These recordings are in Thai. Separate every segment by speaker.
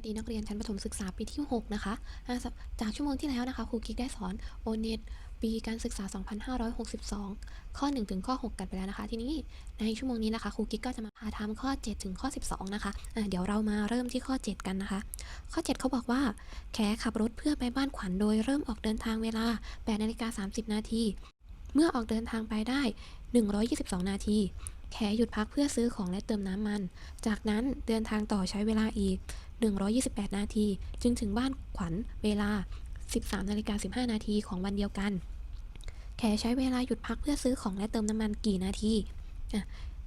Speaker 1: วัสดีนักเรียนชั้นประถมศึกษาปีที่ 6 นะคะ จากชั่วโมงที่แล้วนะคะครูกิ๊กได้สอนโอเน็ตปีการศึกษา 2562 ข้อ 1 ถึงข้อ 6 กันไปแล้วนะคะ ทีนี้ในชั่วโมงนี้นะคะครูกิ๊กก็จะมาพาทำข้อ 7 ถึงข้อ 12 นะคะอ่าเดี๋ยวเรามาเริ่มที่ข้อ 7 กันนะคะ ข้อ 7 เขาบอกว่า แขขับรถเพื่อไปบ้านขวัญโดยเริ่มออกเดินทางเวลา8นาฬิกา30 นาที เมื่อออกเดินทางไปได้ 122 นาทีแขหยุดพักเพื่อซื้อของและเติมน้ำมัน จากนั้นเดินทางต่อใช้เวลาอีก 128 นาที จึงถึงบ้านขวัญเวลา 13นาฬิกา15 นาทีของวันเดียวกัน แขใช้เวลาหยุดพักเพื่อซื้อของและเติมน้ำมันกี่นาที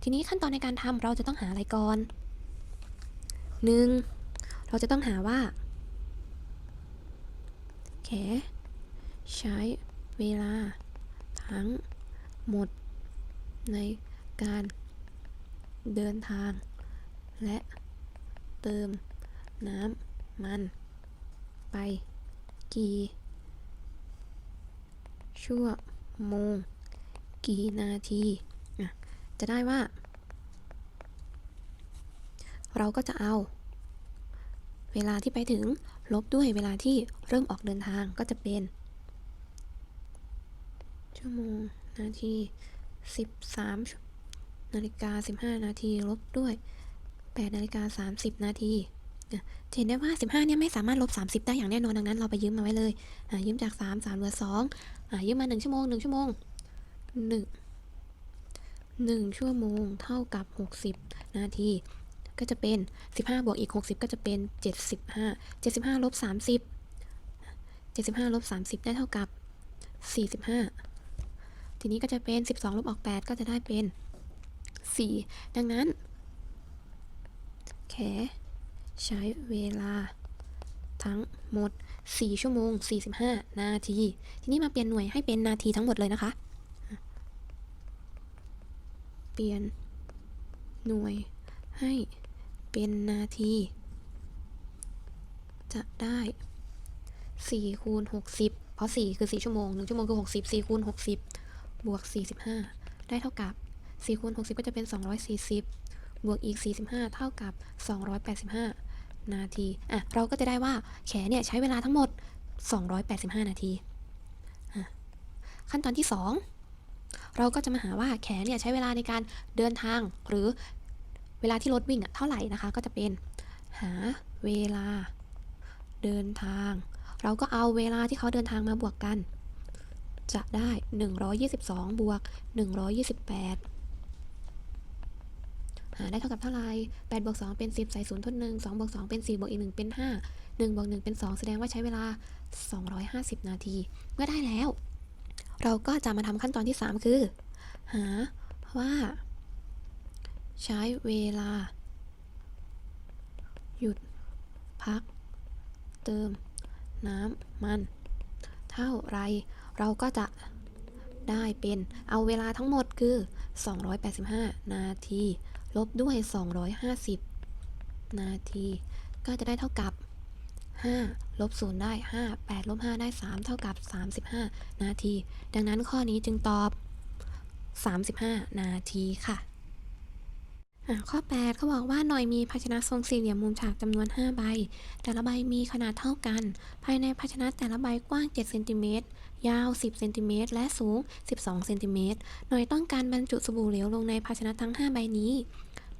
Speaker 1: ทีนี้ขั้นตอนในการทำเราจะต้องหาอะไรก่อน 1. เราจะต้องหาว่า แข ใช้เวลา ทั้งหมด ในการเดินทาง และเติม น้ำมัน ไป กี่ ชั่วโมง กี่นาทีจะได้ว่า เราก็จะเอา เวลาที่ไปถึงลบด้วยเวลาที่เริ่มออกเดินทางก็จะเป็น ชั่วโมง นาที13นาฬิกา15 นาทีลบด้วย8นาฬิกา30 นาที เห็นได้ว่า 15เนี่ยไม่สามารถลบ 30 ได้อย่างแน่นอนดังนั้นเราไปยืมมาไว้เลยยืมจาก 3 3เหลือ2อยืมมา 1 ชั่วโมง 1 ชั่วโมง 1 1 ชั่วโมงเท่ากับ 60 นาที ก็จะเป็น 15 บวกอีก 60 ก็จะเป็น 75 75ลบ30 75ลบ30 ได้เท่ากับ 45 ทีนี้ก็จะเป็น 12ลบออก 8 ก็จะได้เป็น 4 ดังนั้นแข ใช้เวลาทั้งหมด 4 ชั่วโมง 45 นาที ทีนี้มาเปลี่ยนหน่วยให้เป็นนาทีทั้งหมดเลยนะคะ เปลี่ยนหน่วยให้เป็นนาที จะได้4คูณ60 เพราะ 4 คือ 4 ชั่วโมง 1 ชั่วโมงคือ 60 4คูณ60 บวก 45 ได้เท่ากับ4คูณ60 ก็จะเป็น 240 บวกอีก 45 เท่ากับ 285 นาที อะ เราก็จะได้ว่าแขเนี่ยใช้เวลาทั้งหมด 285 นาที ขั้นตอนที่ 2 เราก็จะมาหาว่าแขเนี่ยใช้เวลาในการเดินทาง หรือเวลาที่รถวิ่งอะเท่าไหร่นะคะ ก็จะเป็นหาเวลาเดินทาง เราก็เอาเวลาที่เขาเดินทางมาบวกกัน จะได้ 122 บวก 128 หาได้เท่ากับเท่าไร8บวก2เป็น 10 ใส่0ทด1 2บวก2เป็น 4 บวกอีก 1 เป็น 5 1บวก1เป็น 2 แสดงว่าใช้เวลา 250 นาที เมื่อได้แล้ว เราก็จะมาทำขั้นตอนที่ 3 คือ หาว่า ใช้เวลา หยุด พัก เติม น้ำมัน เท่าไร เราก็จะได้เป็นเอาเวลาทั้งหมดคือ 285 นาที ลบด้วย 250 นาที ก็จะได้เท่ากับ 5 ลบ 0 ได้ 5 8 ลบ 5 ได้ 3 เท่ากับ 35 นาที ดังนั้นข้อนี้จึงตอบ 35 นาทีค่ะอะ ข้อ8เขาบอกว่าหน่อยมีภาชนะทรงสี่เหลี่ยมมุมฉากจำนวน 5 ใบ แต่ละใบมีขนาดเท่ากัน ภายในภาชนะแต่ละใบกว้าง7เซนติเมตรยาว 10 เซนติเมตร และสูง 12 เซนติเมตร หน่อยต้องการบรรจุสบู่เหลวลงในภาชนะทั้ง 5 ใบนี้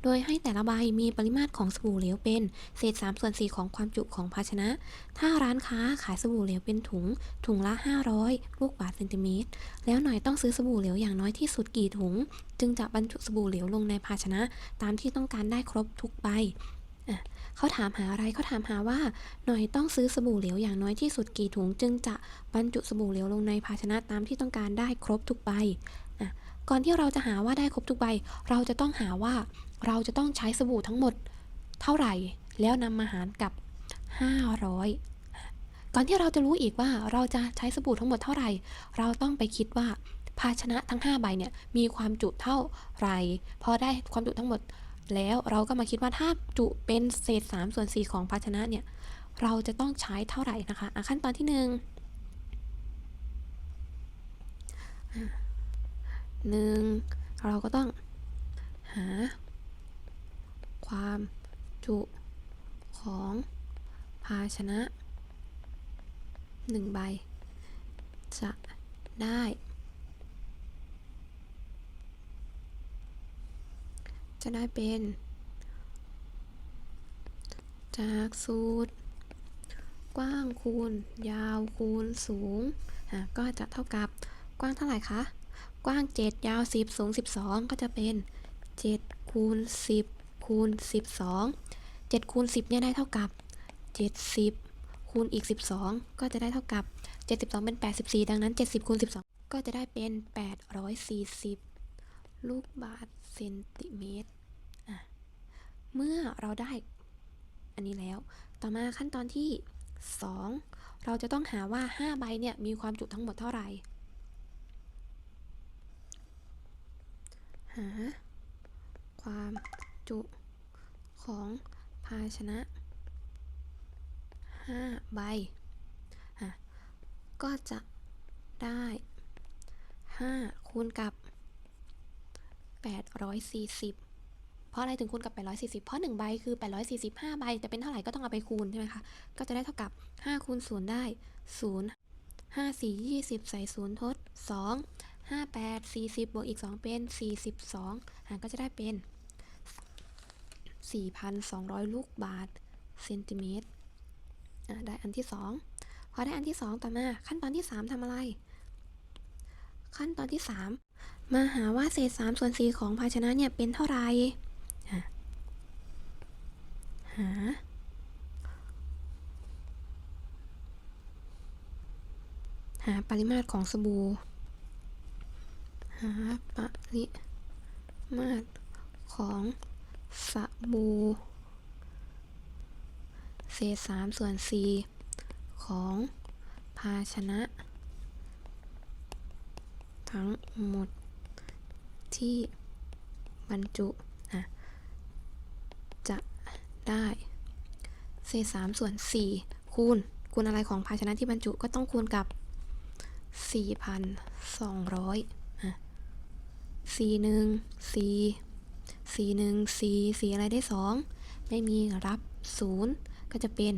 Speaker 1: โดยให้แต่ละใบมีปริมาตรของสบู่เหลวเป็น เศษ3ส่วน4ของความจุของภาชนะ ถ้าร้านค้าขายสบู่เหลวเป็นถุง ถุงละ 500 ลูกบาศก์เซนติเมตร แล้วหน่อยต้องซื้อสบู่เหลวอย่างน้อยที่สุดกี่ถุง จึงจะบรรจุสบู่เหลวลงในภาชนะ ตามที่ต้องการได้ครบทุกใบเขาถามหาอะไรเขาถามหาว่า หน่อยต้องซื้อสบู่เหลวอย่างน้อยที่สุดกี่ถุง จึงจะบรรจุสบู่เหลวลงในภาชนะตามที่ต้องการได้ครบทุกใบ ก่อนที่เราจะหาว่าได้ครบทุกใบ เราจะต้องหาว่าเราจะต้องใช้สบู่ทั้งหมด เท่าไหร่ แล้วนำมาหารกับ 500 ก่อนที่เราจะรู้อีกว่าเราจะใช้สบู่ทั้งหมดเท่าไหร่ เราต้องไปคิดว่าภาชนะทั้ง 5 ใบเนี่ยมีความจุเท่าไหร่พอได้ความจุทั้งหมด แล้วเราก็มาคิดว่าถ้าจุเป็นเศษ3ส่วน4ของภาชนะเนี่ยเราจะต้องใช้เท่าไหร่นะคะะขั้นตอนที่หนึ่ง หนึ่งเราก็ต้องหา ความจุของภาชนะหนึ่งใบ จะได้ จะได้เป็น จากสูตร กว้างคูณ ยาวคูณสูง ก็จะเท่ากับกว้างเท่าไหร่คะ กว้าง 7 ยาว 10 สูง 12 ก็จะเป็น 7 คูณ 10 คูณ 12 7 คูณ 10 เนี่ยได้เท่ากับ 70 คูณอีก 12 ก็จะได้เท่ากับ 72 เป็น 84 ดังนั้น 70 คูณ 12 ก็จะได้เป็น 840 ลูกบาศก์เซนติเมตร เมื่อเราได้อันนี้แล้ว ต่อมาขั้นตอนที่ 2 เราจะต้องหาว่า 5 ใบเนี่ยมีความจุทั้งหมดเท่าไหร่ หา ความจุของภาชนะ5ใบอะก็จะได้5คูณกับ 840 เพราะอะไรถึงคูณกับ 840 เพราะ 1 ใบคือ 845 ใบ จะเป็นเท่าไหร่ก็ต้องเอาไปคูณใช่ไหมคะ ก็จะได้เท่ากับ 5 คูณ 0 ได้ 0 5 4 20 ใส่ 0 ทด 2 5 8 40 บวกอีก 2 เป็น 42อะก็จะได้เป็น 4,200 ลูกบาศก์เซนติเมตรได้อันที่ 2 พอได้อันที่ 2 ต่อมาขั้นตอนที่ 3ทำอะไร ขั้นตอนที่ 3 มาหาว่าเศษ3ส่วน4ของภาชนะเนี่ยเป็นเท่าไหร่หาหาปริมาตรของสบู่าปริมาตรของสบู่เศษสามส่วนสี่ของภาชนะ ทั้งหมดที่บรรจุอะจะได้เศษสามส่วนสี่คูณคูณอะไรของภาชนะที่บรรจุก็ต้องคูณกับ 4,200 อ่หนึ่งสี่สี่หนึ่งสี่สี่อะไรได้สองไม่มีรับศูนย์ก็จะเป็น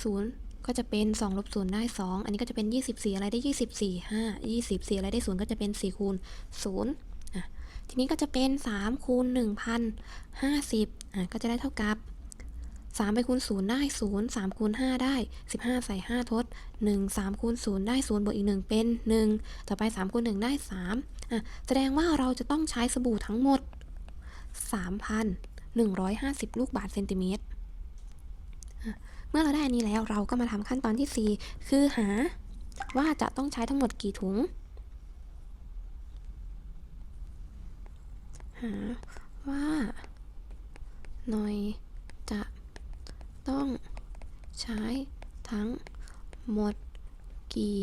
Speaker 1: ศูนย์ก็จะเป็น2ลบศูนย์ได้ 2 อันนี้ก็จะเป็น 24 อะไรได้ 24 5 24 อะไรได้0ก็จะเป็น4คูณ0อะทีนี้ก็จะเป็น 3 คูณ1,050อะก็จะได้เท่ากับ 3 ไปคูณ 0 ได้ 0 3คูณ5ได้ 15 ใส่ 5 ทด 1 3คูณ0ได้ 0 บวกอีก 1 เป็น 1 ต่อไป 3คูณ1ได้ 3 แสดงว่าเราจะต้องใช้สบู่ทั้งหมด 3,150 ลูกบาศก์เซนติเมตร เมื่อเราได้อันนี้แล้วเราก็มาทำขั้นตอนที่ 4 คือหาว่าจะต้องใช้ทั้งหมดกี่ถุง หาว่าหน่อยจะต้องใช้ทั้งหมดกี่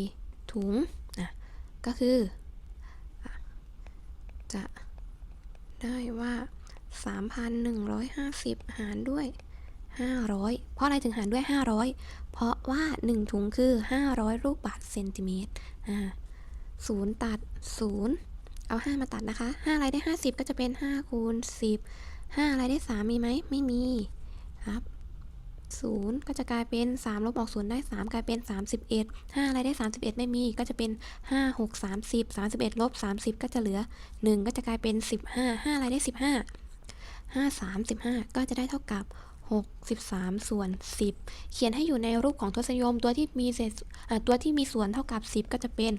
Speaker 1: ถุงอะก็คือ จะได้ว่า 3,150 หารด้วย 500 เพราะอะไรถึงหารด้วย 500 เพราะว่า 1 ถุงคือ 500 ลูกบาศก์เซนติเมตรอ่าศูนย์ตัด 0 เอา 5 มาตัดนะคะ 5 อะไรได้ 50 ก็จะเป็น 5 คูณ 10 5 อะไรได้ 3 มีไหม ไม่มีครับ 0 ก็จะกลายเป็น 3 ลบออก 0 ได้ 3 กลายเป็น 31 5 อะไรได้ 31 ไม่มีก็จะเป็น 5 6 30 31 ลบ 30 ก็จะเหลือ 1 ก็จะกลายเป็น 15 5 อะไรได้ 15 5 3 15ก็จะได้เท่ากับ 63 ส่วน 10 เขียนให้อยู่ในรูปของทศนิยมตัวที่มีเศษตัวที่มีส่วนเท่ากับ 10 ก็จะเป็น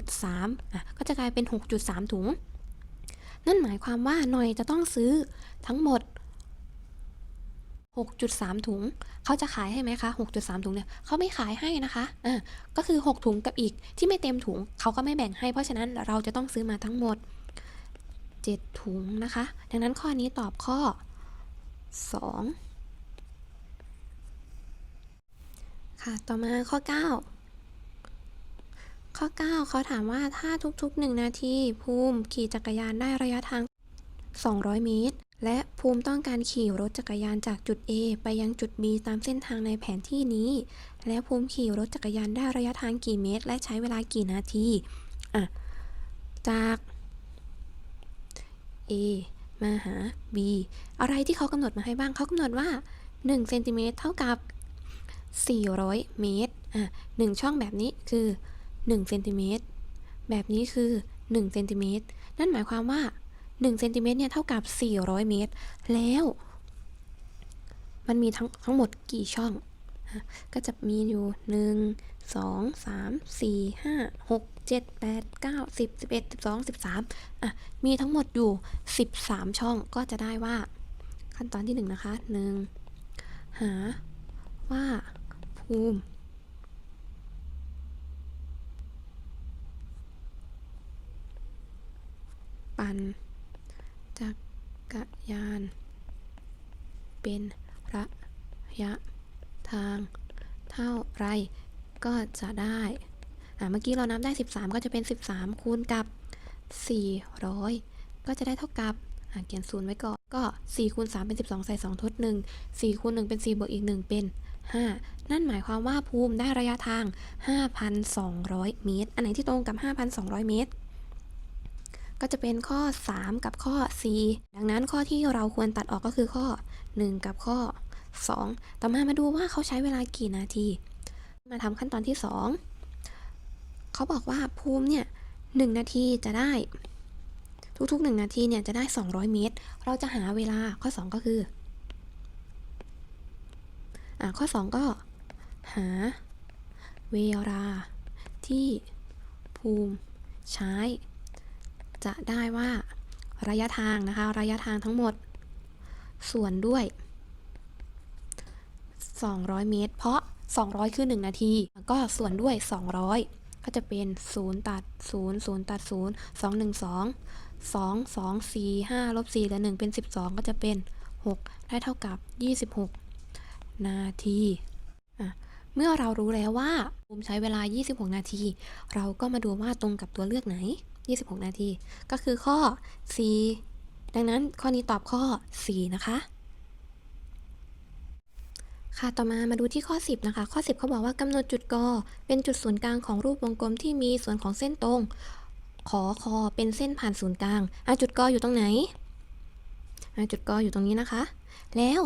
Speaker 1: 6.3อะก็จะกลายเป็น 6.3 ถุง นั่นหมายความว่าหน่อยจะต้องซื้อทั้งหมด 6.3 ถุง เขาจะขายให้ไหมคะ 6.3 ถุงเนี่ยเขาไม่ขายให้นะคะอะก็คือ 6 ถุงกับอีกที่ไม่เต็มถุงเขาก็ไม่แบ่งให้ เพราะฉะนั้นเราจะต้องซื้อมาทั้งหมด 7 ถุงนะคะ ดังนั้นข้อนี้ตอบข้อ 2 ค่ะต่อมาข้อ 9ข้อ 9 เขาถามว่าถ้าทุกๆ 1 นาที ภูมิขี่จักรยานได้ระยะทาง 200 เมตร และภูมิต้องการขี่รถจักรยานจากจุด A ไปยังจุด B ตามเส้นทางในแผนที่นี้ และภูมิขี่รถจักรยานได้ระยะทางกี่เมตร และใช้เวลากี่นาทีอะจาก A มาหา B อะไรที่เขากำหนดมาให้บ้างเขากำหนดว่า1เซนติเมตรเท่ากับ 400 เมตรอะหนึ่งช่องแบบนี้คือ1เซนติเมตรแบบนี้คือ1เซนติเมตรนั่นหมายความว่า 1เซนติเมตรเนี่ยเท่ากับ 400 เมตร แล้ว มันมีทั้งทั้งหมดกี่ช่อง ก็จะมีอยู่ 1 2 3 4 5 6 7 8 9 10 11 12 13อะมีทั้งหมดอยู่ 13 ช่องก็จะได้ว่า ขั้นตอนที่ 1 นะคะ 1 หาว่าภูมิ ปั่น จักรยาน เป็นระยะทาง เท่าไรก็จะได้เมื่อกี้เรานับได้ 13 ก็จะเป็น 13 คูณกับ 400 ก็จะได้เท่ากับเขียนศูนย์ไว้ก่อน ก็ 4 คูณ 3 เป็น 12 ใส่ 2 ทด 1 4 คูณ 1 เป็น 4 บวกอีก 1 เป็น 5 นั่นหมายความว่าภูมิได้ระยะทาง 5,200 เมตร อันไหนที่ตรงกับ 5,200 เมตร ก็จะเป็นข้อ 3 กับข้อ 4 ดังนั้นข้อที่เราควรตัดออกก็คือข้อ 1 กับข้อ 2 ต่อมามาดูว่าเขาใช้เวลากี่นาที มาทำขั้นตอนที่ 2 เขาบอกว่าภูมิเนี่ย1นาทีจะได้ ทุกๆ 1 นาทีเนี่ยจะได้ 200 เมตร เราจะหาเวลาข้อ 2 ก็คืออะข้อ 2 ก็หาเวลาที่ภูมิใช้ จะได้ว่าระยะทางนะคะ ระยะทางทั้งหมด ส่วนด้วย 200 เมตร เพราะ 200 คือ 1 นาที ก็ส่วนด้วย 200 ก็จะเป็น 0 ตัด 0 0 ตัด 0 2 1 2 2 2 4 5ลบ4เหลือ1เป็น 12 ก็จะเป็น 6 ได้เท่ากับ 26 นาทีเมื่อเรารู้แล้วว่าภูมิใช้เวลา 26 นาที เราก็มาดูว่าตรงกับตัวเลือกไหน 26 นาที ก็คือข้อ C ดังนั้นข้อนี้ตอบข้อ4นะคะ ค่ะ ต่อมามาดูที่ข้อ 10 นะคะ ข้อ 10 เขาบอกว่ากำหนดจุดกอเป็นจุดศูนย์กลางของรูปวงกลมที่มีส่วนของเส้นตรง ขอคอเป็นเส้นผ่านศูนย์กลางอะจุดกออยู่ตรงไหนอะจุดกออยู่ตรงนี้นะคะ แล้ว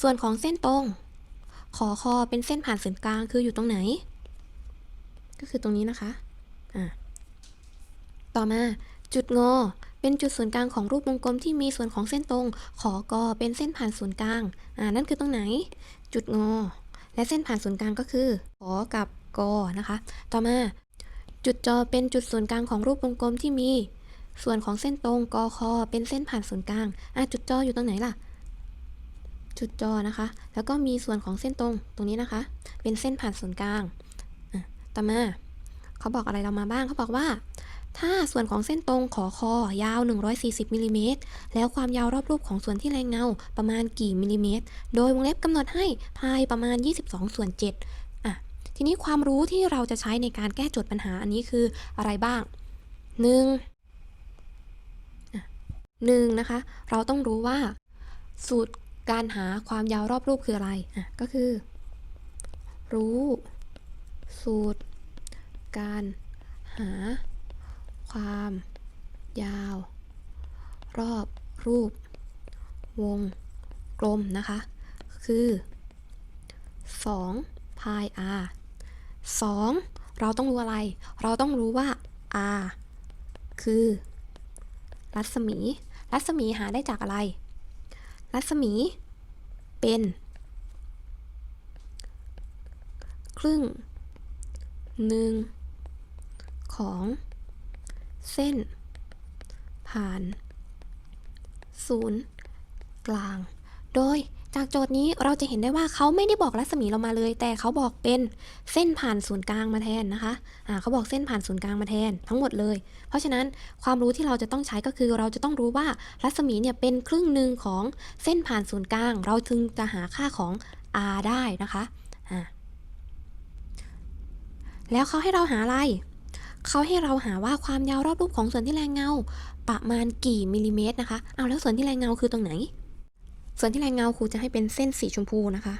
Speaker 1: ส่วนของเส้นตรง ขอคอเป็นเส้นผ่านศูนย์กลางคืออยู่ตรงไหน ก็คือตรงนี้นะคะ อะ ต่อมาจุดงอ เป็นจุดศูนย์กลางของรูปวงกลมที่มีส่วนของเส้นตรง ขอกอเป็นเส้นผ่านศูนย์กลาง อ่า นั่นคือตรงไหน จุดงอ และเส้นผ่านศูนย์กลางก็คือ ขอกับกอนะคะ ต่อมา จุดจอเป็นจุดศูนย์กลางของรูปวงกลมที่มี ส่วนของเส้นตรงกอคอเป็นเส้นผ่านศูนย์กลาง อะจุดจออยู่ตรงไหนล่ะ จุดจอนะคะ แล้วก็มีส่วนของเส้นตรงตรงนี้นะคะ เป็นเส้นผ่านศูนย์กลาง ต่อมา เขาบอกอะไรเรามาบ้าง เขาบอกว่า ถ้าส่วนของเส้นตรงขอคอยาว 140มิลลิเมตรแล้วความยาวรอบรูปของส่วนที่แรงเงาประมาณกี่มิลลิเมตร โดยวงเล็บกำหนดให้พายประมาณ 22 ส่วน7อะ ทีนี้ความรู้ที่เราจะใช้ในการแก้โจทย์ปัญหาอันนี้คืออะไรบ้าง 1. อะหนึ่งนะคะ เราต้องรู้ว่า สูตรการหาความยาวรอบรูปคืออะไรอะก็คือ รู้ สูตร การหา ความ ยาว รอบ รูป วง กลมนะคะ คือ 2 pi r 2 เราต้องรู้อะไร เราต้องรู้ว่า r คือ รัศมี รัศมีหาได้จากอะไร รัศมีเป็น ครึ่งหนึ่งของ เส้น ผ่าน ศูนย์ กลาง โดยจากโจทย์นี้เราจะเห็นได้ว่าเขาไม่ได้บอกรัศมีเรามาเลย แต่เขาบอกเป็นเส้นผ่านศูนย์กลางมาแทนนะคะอ่าเขาบอกเส้นผ่านศูนย์กลางมาแทนทั้งหมดเลย เพราะฉะนั้นความรู้ที่เราจะต้องใช้ก็คือ เราจะต้องรู้ว่ารัศมีเนี่ยเป็นครึ่งหนึ่งของเส้นผ่านศูนย์กลาง เราจึงจะหาค่าของ r ได้นะคะอ่าแล้วเขาให้เราหาอะไร เขาให้เราหาว่าความยาวรอบรูปของส่วนที่แรงเงา ประมาณกี่มิลลิเมตรนะคะ เอาแล้วส่วนที่แรงเงาคือตรงไหน ส่วนที่แรงเงาครูจะให้เป็นเส้นสีชมพูนะคะ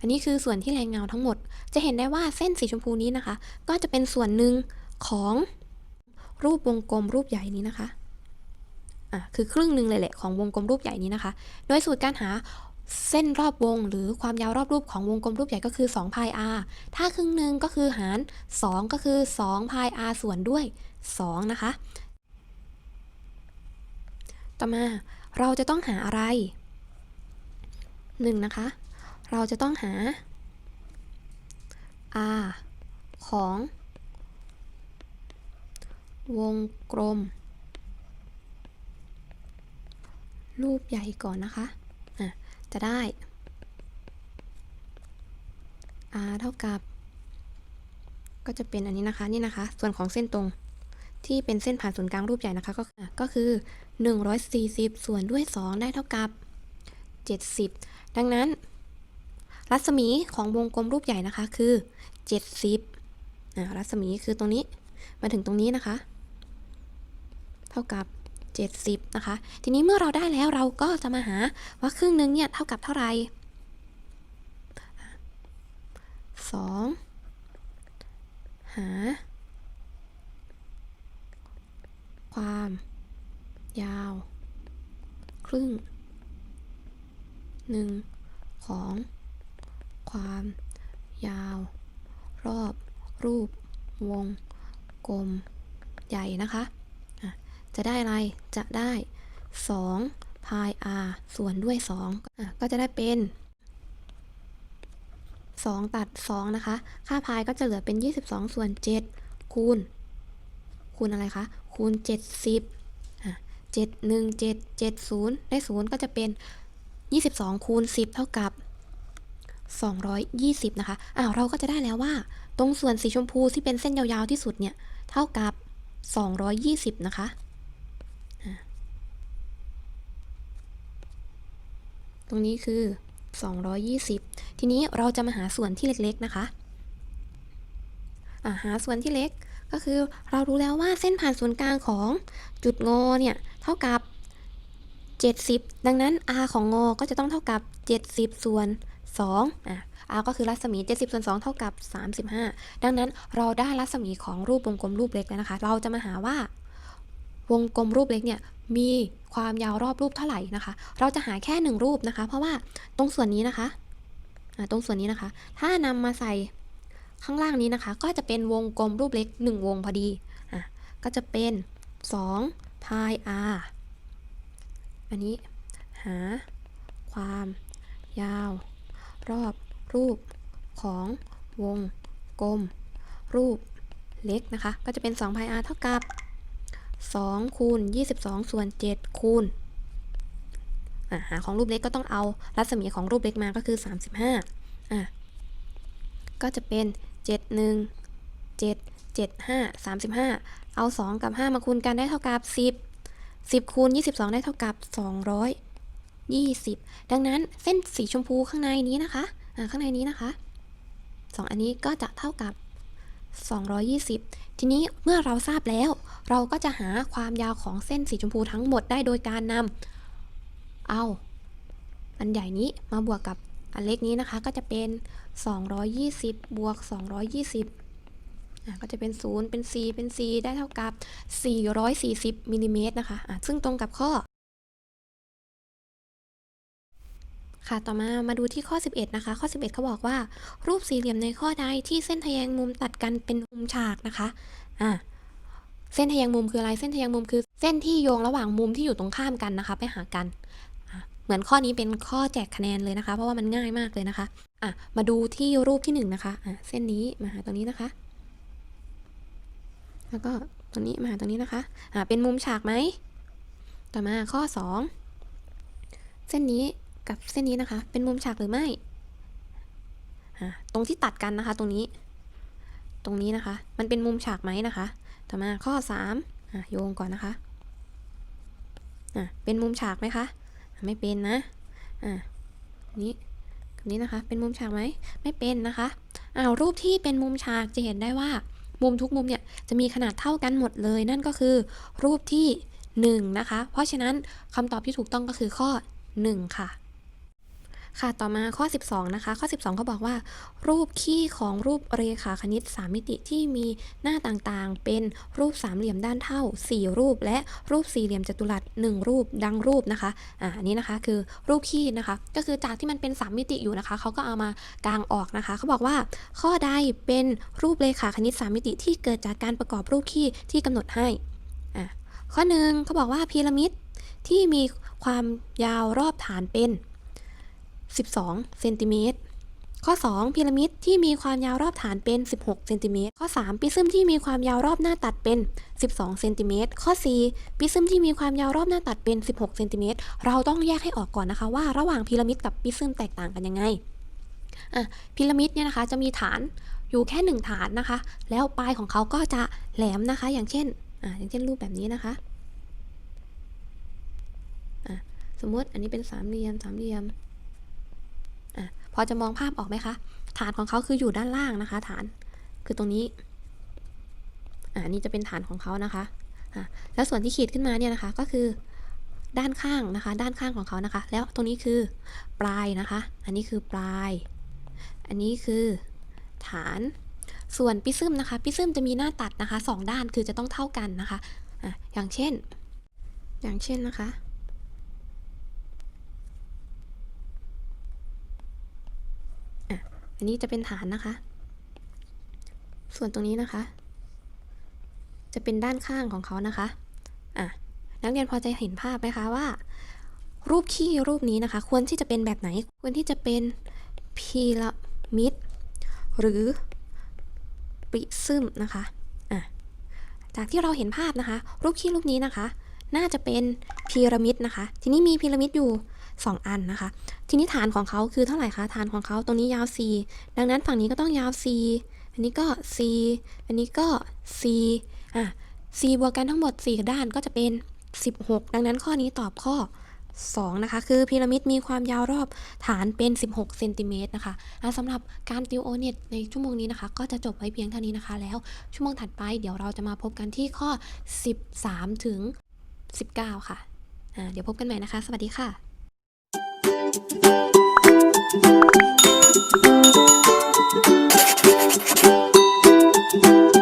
Speaker 1: อันนี้คือส่วนที่แรงเงาทั้งหมด จะเห็นได้ว่าเส้นสีชมพูนี้นะคะ ก็จะเป็นส่วนหนึ่งของรูปวงกลมรูปใหญ่นี้นะคะอะคือครึ่งหนึ่งเลยแหละของวงกลมรูปใหญ่นี้นะคะ โดยสูตรการหา เส้นรอบวงหรือความยาวรอบรูปของวงกลมรูปใหญ่ก็คือ2พาย r ถ้าครึ่งหนึ่งก็คือหาร 2 ก็คือ2พาย r ส่วนด้วย 2 นะคะ ต่อมาเราจะต้องหาอะไร 1 นะคะ เราจะต้องหา r ของ วงกลม รูปใหญ่ก่อนนะคะอะ จะได้ r เท่ากับ ก็จะเป็นอันนี้นะคะนี่นะคะ ส่วนของเส้นตรงที่เป็นเส้นผ่านศูนย์กลางรูปใหญ่นะคะ ก็อะก็คือ 140 ส่วนด้วย 2 ได้เท่ากับ 70 ดังนั้น รัศมีของวงกลมรูปใหญ่นะคะคือ 70อะรัศมีคือตรงนี้มาถึงตรงนี้นะคะ เท่ากับ 70 นะคะ ทีนี้เมื่อเราได้แล้วเราก็จะมาหาว่าครึ่งหนึ่งเนี่ยเท่ากับเท่าไหร่2หา ความ ยาว ครึ่งหนึ่งของ ความ ยาว รอบ รูป วง กลม ใหญ่นะคะอะ จะได้อะไร จะได้2พาย r ส่วนด้วย2อะก็จะได้เป็น 2 ตัด 2 นะคะ ค่าพายก็จะเหลือเป็น 22 ส่วน 7 คูณ คูณอะไรคะ คูณ 70อะ7 1 7 7 0 ได้ 0 ก็จะเป็น 22 คูณ 10 เท่ากับ 220 นะคะ อ้าว เราก็จะได้แล้วว่า ตรงส่วนสีชมพูที่เป็นเส้นยาวๆที่สุดเนี่ย เท่ากับ 220 นะคะอะ ตรงนี้คือ 220 ทีนี้เราจะมาหาส่วนที่เล็กๆนะคะหาส่วนที่เล็กก็คือเรารู้แล้วว่าเส้นผ่านศูนย์กลางของจุดงอเนี่ยเท่ากับ 70 ดังนั้น r ของงอก็จะต้องเท่ากับ 70 ส่วน2อะ r ก็คือรัศมี 70 ส่วน 2 เท่ากับ 35 ดังนั้นเราได้รัศมีของรูปวงกลมรูปเล็กแล้วนะคะ เราจะมาหาว่าวงกลมรูปเล็กเนี่ย มีความยาวรอบรูปเท่าไหร่นะคะ เราจะหาแค่หนึ่งรูปนะคะ เพราะว่าตรงส่วนนี้นะคะตรงส่วนนี้นะคะ ถ้านำมาใส่ข้างล่างนี้นะคะ ก็จะเป็นวงกลมรูปเล็ก 1 วงพอดีอะก็จะเป็น2พาย r อันนี้หาความยาวรอบรูปของวงกลมรูปเล็กนะคะ ก็จะเป็น2พาย r เท่ากับ 2คูณ22 ส่วน 7 คูณหาของรูปเล็กก็ต้องเอารัศมีของรูปเล็กมาก็คือ 35อะก็จะเป็น 7 1 7 7 5 35 เอา 2 กับ 5 มาคูณกันได้เท่ากับ 10 10 คูณ 22 ได้เท่ากับ 220 ดังนั้นเส้นสีชมพูข้างในนี้นะคะ อ่า ข้างในนี้นะคะ 2 อันนี้ก็จะเท่ากับ 220 ทีนี้เมื่อเราทราบแล้ว เราก็จะหาความยาวของเส้นสีชมพูทั้งหมดได้โดยการนำเอาอันใหญ่นี้มาบวกกับอันเล็กนี้นะคะก็จะเป็น 220 บวก 220อะก็จะเป็น 0 เป็น 4 เป็น 4 ได้เท่ากับ 440มิลลิเมตรนะคะอะซึ่งตรงกับข้อ ค่ะต่อมามาดูที่ข้อ 11 นะคะ ข้อ 11เขาบอกว่า รูปสี่เหลี่ยมในข้อใดที่เส้นทะแยงมุมตัดกันเป็นมุมฉากนะคะอะเส้นทะแยงมุมคืออะไรเส้นทะแยงมุมคือ เส้นที่โยงระหว่างมุมที่อยู่ตรงข้ามกันนะคะ ไปหากันเหมือนข้อนี้เป็นข้อแจกคะแนนเลยนะคะ เพราะว่ามันง่ายมากเลยนะคะอะมาดูที่รูปที่หนึ่งนะคะอะเส้นนี้มาหาตรงนี้นะคะ แล้วก็ตรงนี้มาหาตรงนี้นะคะอะเป็นมุมฉากไหมต่อมาข้อสองเส้นนี้ กับเส้นนี้นะคะ เป็นมุมฉากหรือไม่ ตรงที่ตัดกันนะคะ ตรงนี้ ตรงนี้นะคะ มันเป็นมุมฉากไหมนะคะ ต่อมาข้อ3อะโยงก่อนนะคะ เป็นมุมฉากไหมคะ ไม่เป็นนะอะนี้กับนี้นะคะ เป็นมุมฉากไหม ไม่เป็นนะคะอ้าวรูปที่เป็นมุมฉากจะเห็นได้ว่า มุมทุกมุมเนี่ยจะมีขนาดเท่ากันหมดเลย นั่นก็คือ รูปที่1นะคะ เพราะฉะนั้นคำตอบที่ถูกต้องก็คือข้อ 1 ค่ะ ค่ะต่อมาข้อ 12 นะคะ ข้อ 12เขาบอกว่า รูปคี่ของรูปเรขาคณิต 3 มิติที่มีหน้าต่างๆ เป็นรูปสามเหลี่ยมด้านเท่า 4 รูป และรูปสี่เหลี่ยมจัตุรัส1รูปดังรูปนะคะอ่านี้นะคะคือรูปคี่นะคะ ก็คือจากที่มันเป็น 3 มิติอยู่นะคะเขาก็เอามากางออกนะคะเขาบอกว่าข้อใดเป็นรูปเรขาคณิต 3 มิติที่เกิดจากการประกอบรูปคี่ที่กำหนดให้อะข้อหนึ่งเขาบอกว่าพีระมิดที่มีความยาวรอบฐานเป็น 12เซนติเมตรข้อ 2 พีระมิดที่มีความยาวรอบฐานเป็น 16เซนติเมตรข้อ 3 ปิซึมที่มีความยาวรอบหน้าตัดเป็น 12เซนติเมตรข้อ 4 ปิซึมที่มีความยาวรอบหน้าตัดเป็น 16เซนติเมตรเราต้องแยกให้ออกก่อนนะคะว่าระหว่างพีระมิดกับปิซึมแตกต่างกันยังไงอะพีระมิดเนี่ยนะคะจะมีฐานอยู่แค่หนึ่งฐานนะคะ แล้วปลายของเขาก็จะแหลมนะคะ อย่างเช่นอะอย่างเช่นรูปแบบนี้นะคะอะสมมติอันนี้เป็นสามเหลี่ยมสามเหลี่ยม พอจะมองภาพออกไหมคะ ฐานของเขาคืออยู่ด้านล่างนะคะ ฐานคือตรงนี้ อ่านี่จะเป็นฐานของเขานะคะอะแล้วส่วนที่ขีดขึ้นมาเนี่ยนะคะ ก็คือด้านข้างนะคะ ด้านข้างของเขานะคะ แล้วตรงนี้คือปลายนะคะ อันนี้คือปลาย อันนี้คือฐาน ส่วนปิซึมนะคะปิซึมจะมีหน้าตัดนะคะสองด้านคือจะต้องเท่ากันนะคะอะอย่างเช่น อย่างเช่นนะคะ อันนี้จะเป็นฐานนะคะ ส่วนตรงนี้นะคะ จะเป็นด้านข้างของเขานะคะอะนักเรียนพอจะเห็นภาพไหมคะว่า รูปขี้รูปนี้นะคะ ควรที่จะเป็นแบบไหน ควรที่จะเป็นพีระมิดหรือปริซึมนะคะอะจากที่เราเห็นภาพนะคะ รูปขี้รูปนี้นะคะ น่าจะเป็นพีระมิดนะคะ ทีนี้มีพีระมิดอยู่ 2 อันนะคะ ทีนี้ฐานของเขาคือเท่าไหร่คะ ฐานของเขาตรงนี้ยาว4ดังนั้นฝั่งนี้ก็ต้องยาว4อันนี้ก็4อันนี้ก็4อะ4บวกกันทั้งหมด 4 ด้านก็จะเป็น 16 ดังนั้นข้อนี้ตอบข้อ 2 นะคะ คือพีระมิดมีความยาวรอบฐานเป็น 16 เซนติเมตรนะคะะสำหรับการติวโอเน็ตในชั่วโมงนี้นะคะ ก็จะจบไว้เพียงเท่านี้นะคะ แล้วชั่วโมงถัดไปเดี๋ยวเราจะมาพบกันที่ข้อ 13 ถึง 19 ค่ะอ่าเดี๋ยวพบกันใหม่นะคะ สวัสดีค่ะ
Speaker 2: Thank you.